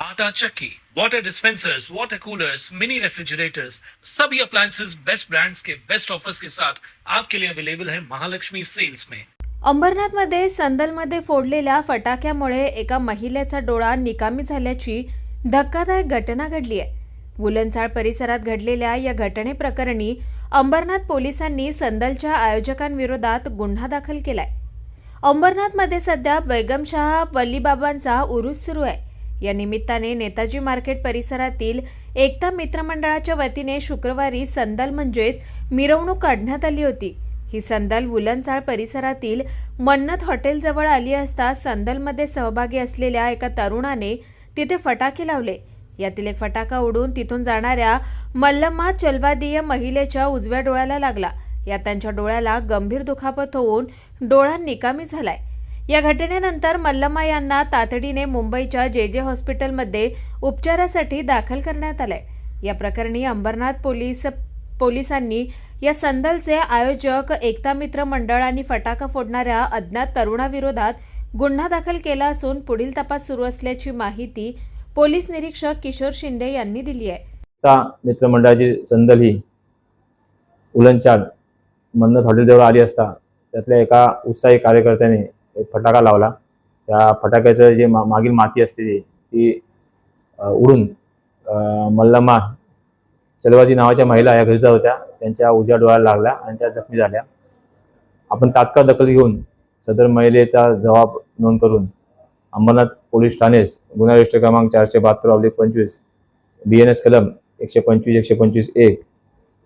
आटा चक्की, water dispensers water coolers mini refrigerators सभी appliances best brands के बेस्ट ऑफर्स के साथ आपके लिए अवेलेबल है महालक्ष्मी सेल्स में। अंबरनाथमध्ये संदलमध्ये फोडलेल्या फटाक्यामुळे एका महिलेचा डोळा निकामी झाल्याची धक्कादायक घटना घडली आहे. बुलनचाळ परिसरात घडलेल्या या घटनेप्रकरणी अंबरनाथ पोलिसांनी संदलच्या आयोजकांविरोधात गुन्हा दाखल केलाय. अंबरनाथमध्ये सध्या बेगमशाह वल्लीबाबांचा उरूस सुरू आहे. या निमित्ताने नेताजी मार्केट परिसरातील एकता मित्रमंडळाच्या वतीने शुक्रवारी संदल म्हणजेच मिरवणूक काढण्यात आली होती. ही संदल वुलनचाळ परिसरातील मन्नत हॉटेलजवळ आली असता संदलमध्ये सहभागी असलेल्या एका तरुणाने तिथे फटाके लावले. यातील एक फटाका उडून तिथून जाणाऱ्या मल्लम्मा चलवादीय महिलेच्या उजव्या डोळ्याला लागला. या त्यांच्या डोळ्याला गंभीर दुखापत होऊन डोळा निकामी झालाय. या घटनेनंतर मल्लमा यांना तातडीने मुंबईच्या जे जे हॉस्पिटलमध्ये उपचारासाठी दाखल करण्यात आलंय. या प्रकरणी अंबरनाथ पोलीस पोलिसांनी या संदलचे आयोजक एकता मित्र मंडळ आणि फटाका फोडणाऱ्या अज्ञात तरुणाविरोधात गुन्हा दाखल केला असून पुढील तपास सुरू असल्याची माहिती पोलीस निरीक्षक किशोर शिंदे यांनी दिली आहे. आता मित्रमंडळाची संदल ही उलनचाड मन्नत हॉटेलजवळ आली असता त्यातल्या एका उत्साही कार्यकर्त्याने एक फटाका लावला. त्या फटाक्याचं जे मा मागील माती असते ती ती उडून मल्लमा मल्लम्मा नावाच्या महिला या घरी होत्या. त्यांच्या उजव्या डोळ्याला लागल्या आणि त्या जखमी झाल्या. आपण तात्काळ दखल घेऊन सदर महिलेचा जबाब नोंद करून अंबरनाथ पोलीस ठाणेस गुन्हा रजिस्टर क्रमांक चारशे बहात्तर ऑब्लिक पंचवीस बी एन एस कलम एकशे पंचवीस एकशे पंचवीस एक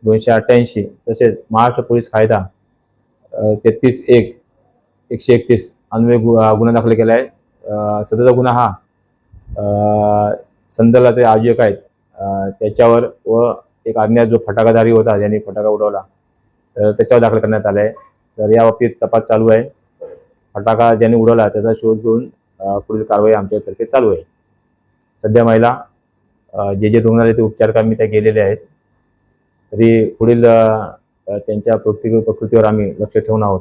दोनशे अठ्ठ्याऐंशी तसेच महाराष्ट्र पोलीस कायदा तेहतीस एक एकशे एकतीस. अन्वय गु गुन्हा दाखल केला आहे. सदरचा गुन्हा हा संदलाचे आयोजक आहेत. त्याच्यावर व एक अज्ञात जो फटाकाधारी होता ज्याने फटाका उडवला तर त्याच्यावर दाखल करण्यात आला आहे तर या बाबतीत तपास चालू आहे. फटाका ज्याने उडवला त्याचा शोध घेऊन पुढील कारवाई आमच्यातर्फे चालू आहे. सध्या महिला जे जे रुग्णालय ते उपचार कामी त्या गेलेले आहेत तरी पुढील त्यांच्या प्रकृती प्रकृतीवर आम्ही लक्ष ठेवून आहोत.